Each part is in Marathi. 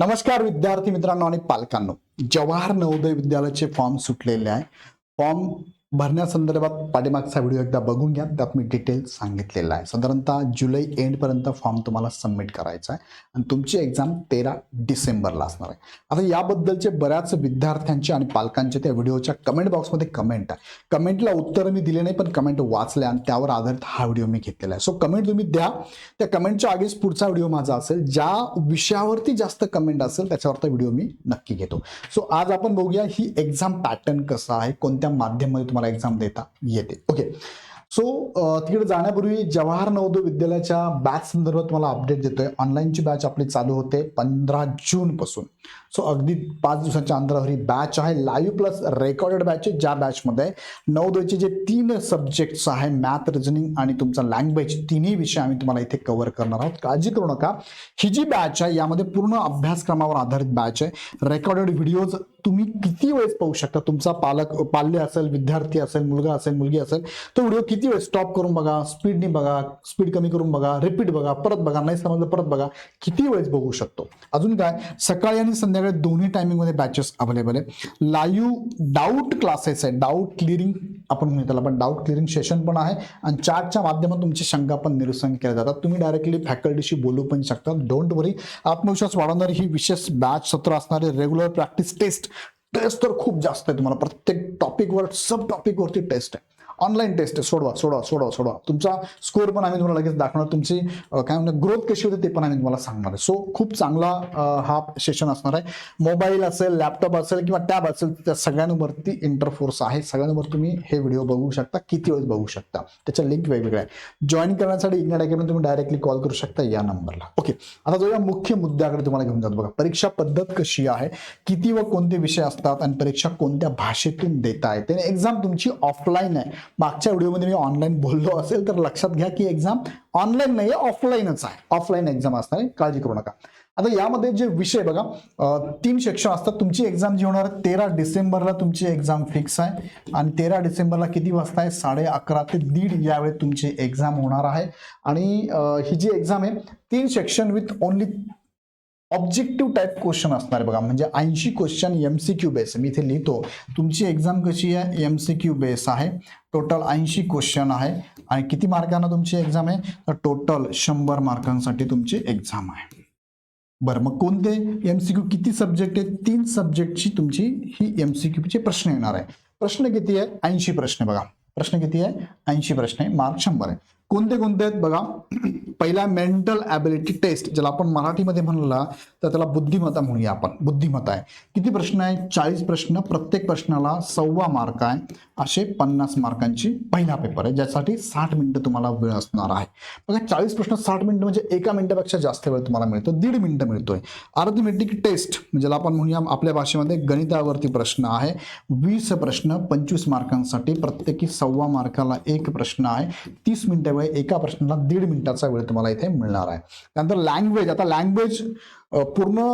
नमस्कार विद्यार्थी मित्रांनो आणि पालकांनो. जवाहर नवोदय विद्यालयाचे फॉर्म सुटलेले आहे. फॉर्म भरण्यासंदर्भात पाठीमागचा व्हिडिओ एकदा बघून घ्या त्यात मी डिटेल सांगितलेला आहे. साधारणतः जुलै एंडपर्यंत फॉर्म तुम्हाला सबमिट करायचा आहे आणि तुमची एक्झाम तेरा डिसेंबरला असणार आहे. आता याबद्दलचे बऱ्याच विद्यार्थ्यांचे आणि पालकांचे त्या व्हिडिओच्या कमेंट बॉक्समध्ये कमेंट आहे. कमेंटला उत्तर मी दिले नाही पण कमेंट वाचले आणि त्यावर आधारित हा व्हिडिओ मी घेतलेला आहे. सो कमेंट तुम्ही द्या. त्या कमेंटच्या आगेच पुढचा व्हिडिओ माझा असेल. ज्या विषयावरती जास्त कमेंट असेल त्याच्यावरचा व्हिडिओ मी नक्की घेतो. सो आज आपण बघूया ही एक्झाम पॅटर्न कसा आहे कोणत्या माध्यमामध्ये तुम्हाला एक्झाम देता येते. ओके सो तिकडे जाण्यापूर्वी जवाहर नवोदय विद्यालयाच्या बॅच संदर्भात तुम्हाला अपडेट देतोय. ऑनलाईनची बॅच आपली चालू होते पंधरा जून पासून. सो अगदी पाच दिवसाच्या अंतरावर ही बॅच आहे. लाईव्ह प्लस रेकॉर्डेड बॅच आहे. ज्या बॅचमध्ये नवोदयचे जे तीन सब्जेक्ट्स आहे मॅथ रिजनिंग आणि तुमचा लँग्वेज तिन्ही विषय आम्ही तुम्हाला इथे कव्हर करणार आहोत. काळजी करू नका. ही जी बॅच आहे यामध्ये पूर्ण अभ्यासक्रमावर आधारित बॅच आहे. रेकॉर्डेड व्हिडिओज तुम्ही किती वेळेस पाहू शकता? तुमचा पालक पाल्य असेल विद्यार्थी असेल मुलगा असेल मुलगी असेल तो व्हिडिओ किती वेळेस स्टॉप करून बघा? स्पीडने बघा स्पीड कमी करून बघा रिपीट बघा परत बघा नाही समजलं परत बघा. किती वेळेस बघू शकतो? अजून काय? सकाळी आणि संध्याकाळी दोन्ही टायमिंगमध्ये बॅचेस अवेलेबल आहे लाईव्ह डाऊट क्लासेस आहे डाऊट क्लिअरिंग आपण म्हणतो त्याला पण डाऊट क्लिअरिंग सेशन पण आहे. आणि चार्टच्या माध्यमातून तुमची शंका पण निरसन केल्या जातात. तुम्ही डायरेक्टली फॅकल्टीशी बोलू पण शकता. डोंट वरी आत्मविश्वास वाढवणारी ही विशेष बॅच सत्र असणारे रेग्युलर प्रॅक्टिस टेस्ट टेस्ट तर खूप जास्त आहे तुम्हाला. प्रत्येक टॉपिकवर सब टॉपिकवरती टेस्ट आहे. ऑनलाईन टेस्ट सोडवा सोडवा सोडवा सोडवा. तुमचा स्कोअर पण आम्ही तुम्हाला लगेच दाखवणार. तुमची काय म्हणतात ग्रोथ कशी होते ते पण आम्ही तुम्हाला सांगणार आहे. सो खूप चांगला हा सेशन असणार आहे. मोबाईल असेल लॅपटॉप असेल किंवा टॅब असेल त्या सगळ्यांवरती इंटरफोर्स आहे. सगळ्यांवर तुम्ही हे व्हिडिओ बघू शकता. किती वेळेस बघू शकता? त्याच्या लिंक वेगवेगळ्या आहे जॉईन करण्यासाठी इग्नेट अकॅडमी तुम्ही डायरेक्टली कॉल करू शकता या नंबरला ओके आता जो या मुख्य मुद्द्याकडे तुम्हाला घेऊन जातो. बघा परीक्षा पद्धत कशी आहे? किती व कोणते विषय असतात? आणि परीक्षा कोणत्या भाषेतून देता येते? एक्झाम तुमची ऑफलाईन आहे. मागच्या व्हिडिओमध्ये मी ऑनलाईन बोललो असेल तर लक्षात घ्या की एक्झाम ऑनलाईन नाही आहे ऑफलाईनच आहे. ऑफलाईन एक्झाम असणार आहे. काळजी करू नका. आता यामध्ये जे विषय बघा तीन सेक्शन असतात. तुमची एक्झाम जी होणार आहे तेरा डिसेंबरला तुमची एक्झाम फिक्स आहे. आणि तेरा डिसेंबरला किती वाजता आहे? साडे अकरा ते दीड यावेळी तुमची एक्झाम होणार आहे. आणि ही जी एक्झाम आहे तीन section with only objective type question असणार आहे बघा. म्हणजे ऐंशी question M C Q base मी इथे लिहितो. तुमची एक्झाम कशी आहे? एम सी क्यू बेस आहे. टोटल ऐंशी क्वेश्चन आहे. आणि किती मार्कांना तुमची एक्झाम आहे? तर टोटल शंभर मार्कांसाठी तुमची एक्झाम आहे. बरं मग कोणते एम सी क्यू किती सब्जेक्ट आहे तीन सब्जेक्टची तुमची ही एम सी क्यूचे प्रश्न येणार आहे. प्रश्न किती आहे? ऐंशी प्रश्न बघा. प्रश्न किती आहे? ऐंशी प्रश्न आहे. मार्क शंभर आहे. कोणते कोणते आहेत बघा? पहिला मेंटल ॲबिलिटी टेस्ट ज्याला आपण मराठीमध्ये म्हणला तर त्याला बुद्धिमत्ता म्हणूया आपण. बुद्धिमत्ता आहे. किती प्रश्न आहे चाळीस प्रश्न. प्रत्येक प्रश्नाला सव्वा मार्क आहे. असे पन्नास मार्कांची पहिला पेपर आहे ज्यासाठी साठ मिनटं तुम्हाला वेळ असणार आहे. बघा चाळीस प्रश्न साठ मिनटं म्हणजे एका मिनिटापेक्षा जास्त वेळ तुम्हाला मिळतो. दीड मिनटं मिळतोय. अर्थमेटिक टेस्ट म्हणजे ज्याला आपण म्हणूया आपल्या भाषेमध्ये गणितावरती प्रश्न आहे. वीस प्रश्न पंचवीस मार्कांसाठी प्रत्येकी सव्वा मार्काला एक प्रश्न आहे. तीस मिनिटं त्यामुळे एका प्रश्नाला दीड मिनिटाचा वेळ तुम्हाला इथे मिळणार आहे. त्यानंतर लँग्वेज आता लँग्वेज पूर्ण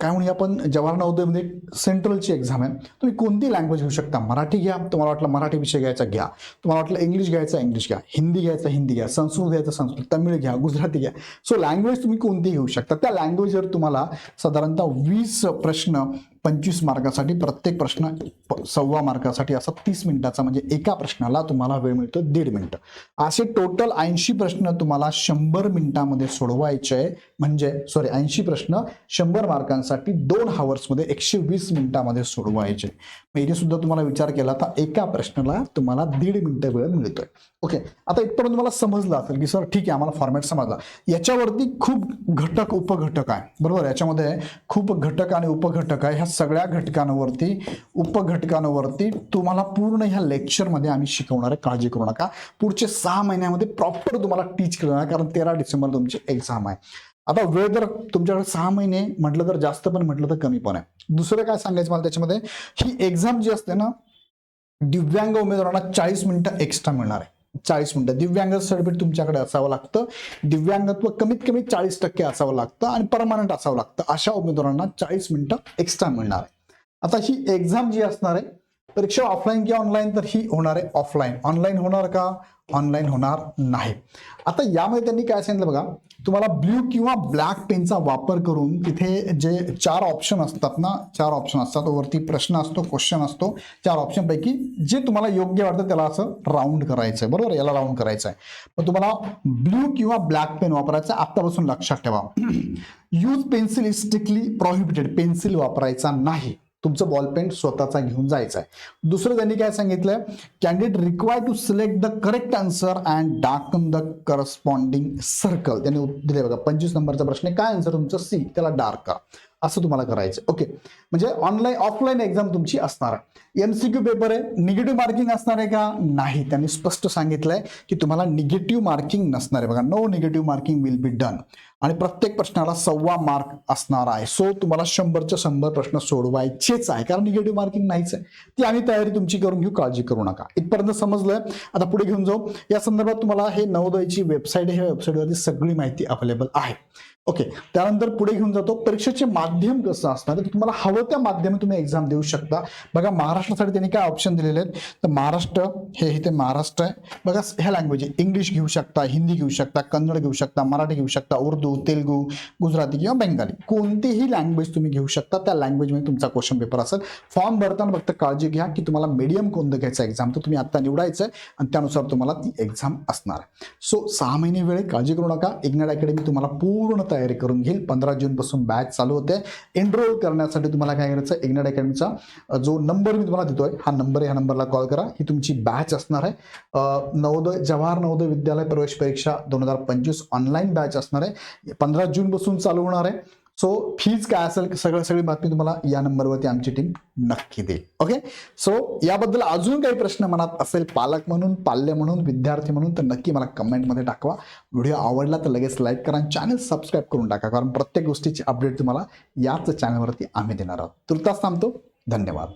काय म्हणूया आपण जवाहर नवोदयमध्ये सेंट्रलची एक्झाम आहे. तुम्ही कोणती लँग्वेज घेऊ शकता? मराठी घ्या. तुम्हाला वाटलं मराठी विषय घ्यायचा घ्या. तुम्हाला वाटलं इंग्लिश घ्यायचा इंग्लिश घ्या. हिंदी घ्यायचा हिंदी घ्या. संस्कृत घ्यायचं संस्कृत तमिळ घ्या गुजराती घ्या. सो लँग्वेज तुम्ही कोणती घेऊ शकता? त्या लँग्वेजवर तुम्हाला साधारणतः वीस प्रश्न पंचवीस मार्कासाठी प्रत्येक प्रश्न सव्वा मार्कासाठी असा तीस मिनिटाचा म्हणजे एका प्रश्नाला तुम्हाला वेळ मिळतो दीड मिनिटं. असे टोटल ऐंशी प्रश्न तुम्हाला शंभर मिनिटामध्ये सोडवायचे आहे. म्हणजे सॉरी ऐंशी प्रश्न शंभर मार्कांसाठी दोन हावर्समध्ये एकशे वीस मिनिटामध्ये सोडवायचे. मग सुद्धा तुम्हाला विचार केला तर एका प्रश्नाला तुम्हाला दीड मिनिटं वेळ मिळतोय. ओके आता इथपर्यंत तुम्हाला समजलं असेल की सर ठीक आहे आम्हाला फॉर्मॅट समजला. याच्यावरती खूप घटक उपघटक आहे. बरोबर? याच्यामध्ये खूप घटक आणि उपघटक आहे. ह्या सगळ्या घटकांवरती उपघटकांवरती तुम्हाला पूर्ण ह्या लेक्चरमध्ये आम्ही शिकवणार आहे काळजी करू नका. पुढचे सहा महिन्यामध्ये प्रॉपर तुम्हाला टीच करणार कारण तेरा डिसेंबर तुमची एक्झाम आहे. आता वेळ जर तुमच्याकडे सहा महिने म्हटलं तर जास्त पण म्हटलं तर कमी पण आहे. दुसरं काय सांगायचं मला त्याच्यामध्ये? ही एक्झाम जी असते ना दिव्यांग उमेदवारांना चाळीस मिनिटं एक्स्ट्रा मिळणार आहे. चाळीस मिनिटं. दिव्यांग सर्टिफिकेट तुमच्याकडे असावं लागतं. दिव्यांगत्व कमीत कमी चाळीस टक्के असावं लागतं आणि परमानंट असावं लागतं. अशा उमेदवारांना चाळीस मिनिटं एक्स्ट्रा मिळणार आहे. आता ही एक्झाम जी असणार आहे परीक्षा ऑफलाईन किंवा ऑनलाईन तर ही होणार आहे ऑफलाईन ऑनलाईन होणार का? ऑनलाईन होणार नाही. आता यामध्ये त्यांनी काय सांगितलं बघा तुम्हाला ब्ल्यू किंवा ब्लॅक पेनचा वापर करून तिथे जे चार ऑप्शन असतात ना चार ऑप्शन असतात वरती प्रश्न असतो क्वेश्चन असतो चार ऑप्शनपैकी जे तुम्हाला योग्य वाटतं त्याला असं राऊंड करायचं आहे बरोबर? याला राऊंड करायचं आहे मग तुम्हाला ब्ल्यू किंवा ब्लॅक पेन वापरायचा आत्तापासून लक्षात ठेवा. Use pencil is strictly prohibited pencil वापरायचा नाही. तुमचं बॉलपेन स्वतःचा घेऊन जायचा आहे दुसरं त्यांनी काय सांगितलंय? Candidate require to select the correct answer and darken the corresponding circle त्यांनी दिले बघा पंचवीस नंबरचा प्रश्न आहे. काय आन्सर तुमचं? सी त्याला डार्क करा. असं तुम्हाला करायचं. ओके म्हणजे ऑनलाईन ऑफलाईन एक्झाम तुमची असणार आहे. एमसीक्यू पेपर आहे निगेटिव्ह मार्किंग असणार आहे का? नाही. त्यांनी स्पष्ट सांगितलंय की तुम्हाला निगेटिव्ह मार्किंग नसणार आहे. बघा no negative marking will be done आणि प्रत्येक प्रश्नाला सव्वा मार्क असणार आहे. सो तुम्हाला शंभरच्या शंभर प्रश्न सोडवायचेच आहे. कारण निगेटिव्ह मार्किंग नाहीच आहे. ती आम्ही तयारी तुमची करून घेऊ काळजी करू नका. इथपर्यंत समजलंय आता पुढे घेऊन जाऊ. या संदर्भात तुम्हाला हे नवोदयची वेबसाईट आहे. ह्या वेबसाईटवरती सगळी माहिती अवेलेबल आहे. ओके त्यानंतर पुढे घेऊन जातो परीक्षेचे माध्यम कसं असणार? तर तुम्हाला हवं त्या माध्यमात तुम्ही एक्झाम देऊ शकता. बघा महाराष्ट्रासाठी त्यांनी काय ऑप्शन दिलेले आहेत? तर महाराष्ट्र हे इथे महाराष्ट्र आहे. बघा ह्या लँग्वेज इंग्लिश घेऊ शकता हिंदी घेऊ शकता कन्नड घेऊ शकता मराठी घेऊ शकता उर्दू तेलगू गुजराती किंवा बंगाली. कोणतीही लँग्वेज तुम्ही घेऊ शकता त्या लँग्वेजमध्ये तुमचा क्वेश्चन पेपर असेल. फॉर्म भरताना फक्त काळजी घ्या की तुम्हाला मीडियम कोणतं घ्यायचं एक्झाम तर तुम्ही आत्ता निवडायचं आहे आणि त्यानुसार तुम्हाला ती एक्झाम असणार. आहे सो सहा महिने वेळ काळजी करू नका. इग्नाड अकॅडमी तुम्हाला पूर्ण तयारी करून घेईल. पंधरा जूनपासून बॅच चालू होते. एनरोल करण्यासाठी तुम्हाला काय करायचं इग्नेट अकॅडमीचा जो नंबर मी तुम्हाला देतोय हा नंबर ह्या नंबरला कॉल करा. ही तुमची बॅच असणार आहे. नवोदय जवाहर नवोदय विद्यालय प्रवेश परीक्षा दोन हजार पंचवीस ऑनलाईन बॅच असणार आहे. पंधरा जूनपासून चालू होणार आहे. सो फीज काय असेल सगळं सगळी बातमी तुम्हाला या नंबरवरती आमची टीम नक्की देईल. ओके सो याबद्दल अजून काही प्रश्न मनात असेल पालक म्हणून पाल्य म्हणून विद्यार्थी म्हणून तर नक्की मला कमेंटमध्ये टाकवा. व्हिडिओ आवडला तर लगेच लाईक करा आणि चॅनल सबस्क्राईब करून टाका कारण प्रत्येक गोष्टीची अपडेट तुम्हाला याच चॅनलवरती आम्ही देणार आहोत. तुर्तास थांबतो. धन्यवाद.